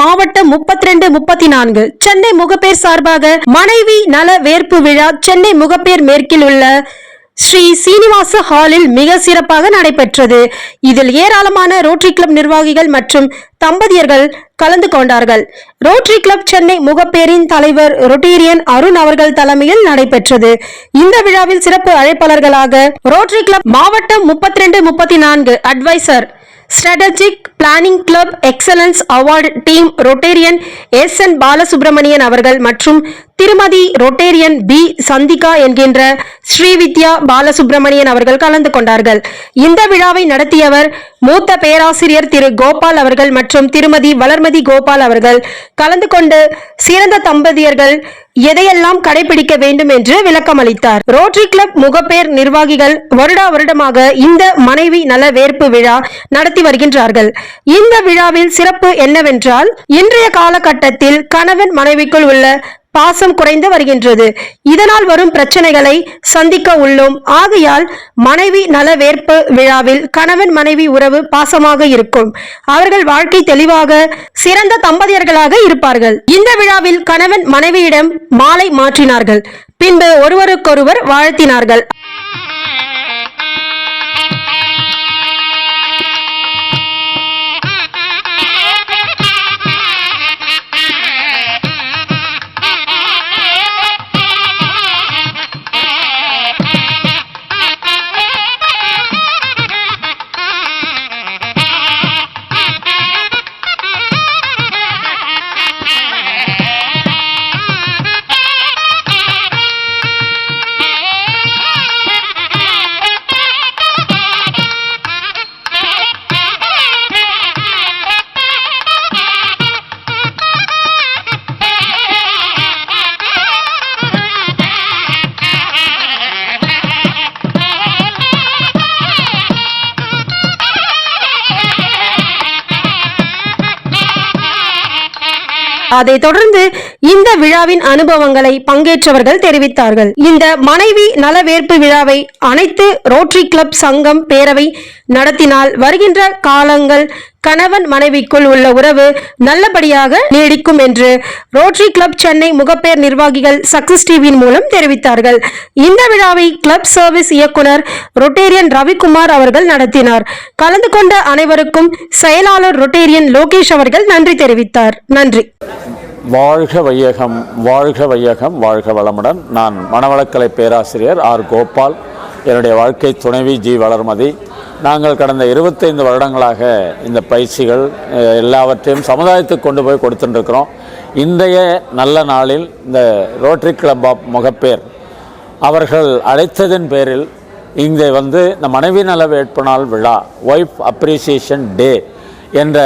மாவட்டம் முப்பத்தி ரெண்டு முப்பத்தி நான்கு சென்னை முகப்பேர் சார்பாக மனைவி நல வேர்ப்பு விழா சென்னை முகப்பேர் மேற்கில் உள்ள ஸ்ரீ சீனிவாச ஹாலில் மிக சிறப்பாக நடைபெற்றது. இதில் ஏராளமான ரோட்டரி கிளப் நிர்வாகிகள் மற்றும் தம்பதியர்கள் கலந்து கொண்டார்கள். ரோட்டரி கிளப் சென்னை முகப்பேரின் தலைவர் ரொட்டேரியன் அருண் அவர்கள் தலைமையில் நடைபெற்றது. இந்த விழாவில் சிறப்பு அழைப்பாளர்களாக ரோட்டரி கிளப் மாவட்டம் முப்பத்தி ரெண்டு முப்பத்தி நான்கு adviser strategic planning club excellence award team Rotarian S N Balasubramanian அவர்கள் மற்றும் திருமதி ரொட்டேரியன் பி சந்திகா என்கின்ற ஸ்ரீவித்யா பாலசுப்ரமணியன் அவர்கள் கலந்து கொண்டார்கள். இந்த விழாவை நடத்தியவர் மூத்த பேராசிரியர் திரு கோபால் அவர்கள் மற்றும் திருமதி வளர்மதி கோபால் அவர்கள். கலந்து கொண்டு சிறந்த தம்பதியர்கள் எதையெல்லாம் கடைபிடிக்க வேண்டும் என்று விளக்கம் அளித்தார் ரோட்டரி கிளப் முகப்பேர் நிர்வாகிகள் வருடா வருடமாக இந்த மனைவி நல வேர்ப்பு விழா நடத்தி வருகின்றார்கள். இந்த விழாவில் சிறப்பு என்னவென்றால் இன்றைய காலகட்டத்தில் கணவன் மனைவிக்குள் உள்ள பாசம் குறைந்து வருகின்றது. இதனால் வரும் பிரச்சனைகளை சந்திக்க உள்ளோம். ஆகையால் மனைவி நல வேற்பு விழாவில் கணவன் மனைவி உறவு பாசமாக இருக்கும். அவர்கள் வாழ்க்கை தெளிவாக சிறந்த தம்பதியர்களாக இருப்பார்கள். இந்த விழாவில் கணவன் மனைவியிடம் மாலை மாற்றினார்கள். பின்பு ஒருவருக்கொருவர் வாழ்த்தினார்கள். அதைத் தொடர்ந்து இந்த விழாவின் அனுபவங்களை பங்கேற்றவர்கள் தெரிவித்தார்கள். இந்த மனைவி நலவேற்பு விழாவை அனைத்து ரோட்டரி கிளப் சங்கம் பேரவை நடத்தினால் வருகின்ற காலங்கள் கணவன் மனைவிக்குள் உள்ள உறவு நல்லபடியாக நீடிக்கும் என்று ரோட்டரி கிளப் சென்னை முகப்பேர் நிர்வாகிகள் சக்சஸ் டிவியின் மூலம் தெரிவித்தார்கள். இந்த விழாவை கிளப் சர்வீஸ் இயக்குனர் ரொட்டேரியன் ரவிக்குமார் அவர்கள் நடத்தினார். கலந்து கொண்ட அனைவருக்கும் செயலாளர் ரொட்டேரியன் லோகேஷ் அவர்கள் நன்றி தெரிவித்தார். நன்றி. வாழ்க வையகம் வாழ்க வையகம் வாழ்க வளமுடன். நான் மனவளக்கலை பேராசிரியர் ஆர் கோபால். என்னுடைய வாழ்க்கை துணைவி ஜி வளர்மதி. நாங்கள் கடந்த இருபத்தைந்து வருடங்களாக இந்த பயிற்சிகள் எல்லாவற்றையும் சமுதாயத்துக்கு கொண்டு போய் கொடுத்துட்டுருக்கிறோம் இன்றைய நல்ல நாளில் இந்த ரோட்டரி கிளப் ஆஃப் முகப்பேர் அவர்கள் அழைத்ததன் பேரில் இங்கே வந்து இந்த மனைவி நல வேட்புநாள் விழா ஒய்ஃப் அப்ரிசியேஷன் டே என்ற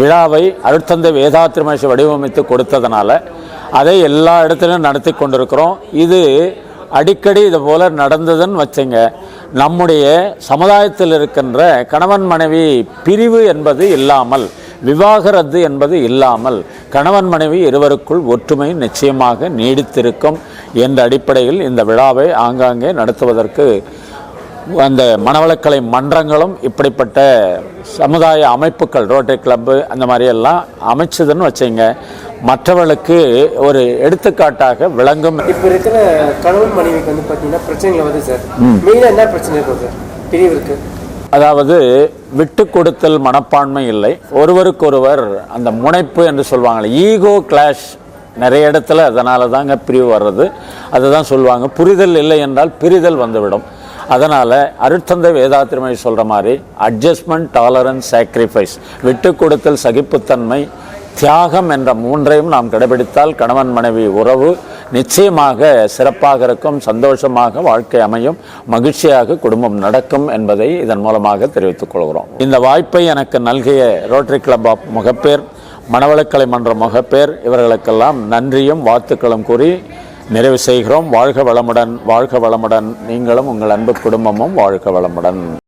விழாவை அருட்தந்தை வேதாத்திரமேஷ வடிவமைத்து கொடுத்ததுனால அதை எல்லா இடத்துலையும் நடத்தி கொண்டிருக்கிறோம். இது அடிக்கடி இது போல் நடந்ததுன்னு வச்சுங்க. நம்முடைய சமுதாயத்தில் இருக்கின்ற கணவன் மனைவி பிரிவு என்பது இல்லாமல் விவாகரத்து என்பது இல்லாமல் கணவன் மனைவி இருவருக்குள் ஒற்றுமை நிச்சயமாக நீடித்திருக்கும் என்ற அடிப்படையில் இந்த விழாவை ஆங்காங்கே நடத்துவதற்கு அந்த மனவளக்கலை மன்றங்களும் இப்படிப்பட்ட சமுதாய அமைப்புகள் ரோட்டரி கிளப்பு அந்த மாதிரி எல்லாம் அமைச்சதுன்னு வச்சுங்க. மற்றவர்களுக்கு ஒரு எடுத்துக்காட்டாக விளங்கும். இப்போ இருக்கிற கணவன் மனைவிக்கு வந்து பார்த்தீங்கன்னா பிரச்சனைகள் வருது சார். மெயினாக என்ன பிரச்சனை இருக்கும் சார்? பிரிவிற்கு. அதாவது விட்டு கொடுத்தல் மனப்பான்மை இல்லை. ஒருவருக்கொருவர் அந்த முனைப்பு என்று சொல்லுவாங்களே ஈகோ கிளாஷ் நிறைய இடத்துல அதனால தாங்க பிரிவு வர்றது. அதுதான் சொல்லுவாங்க புரிதல் இல்லை என்றால் பிரிதல் வந்துவிடும். அதனால் அருட்தந்தை வேதாத்திரமை சொல்கிற மாதிரி அட்ஜஸ்ட்மெண்ட் டாலரன்ஸ் சாக்ரிஃபைஸ் விட்டு கொடுத்தல் சகிப்புத்தன்மை தியாகம் என்ற மூன்றையும் நாம் கடைபிடித்தால் கணவன் மனைவி உறவு நிச்சயமாக சிறப்பாக இருக்கும் சந்தோஷமாக வாழ்க்கை அமையும் மகிழ்ச்சியாக குடும்பம் நடக்கும் என்பதை இதன் மூலமாக தெரிவித்துக் கொள்கிறோம். இந்த வாய்ப்பை எனக்கு நல்கிய ரோட்டரி கிளப் ஆஃப் முகப்பேர் மணவளக்கலை மன்ற முகப்பேர் இவர்களுக்கெல்லாம் நன்றியும் வாழ்த்துக்களும் கூறி நிறைவு செய்கிறோம். வாழ்க வளமுடன் வாழ்க வளமுடன். நீங்களும் உங்கள் அன்பு குடும்பமும் வாழ்க வளமுடன்.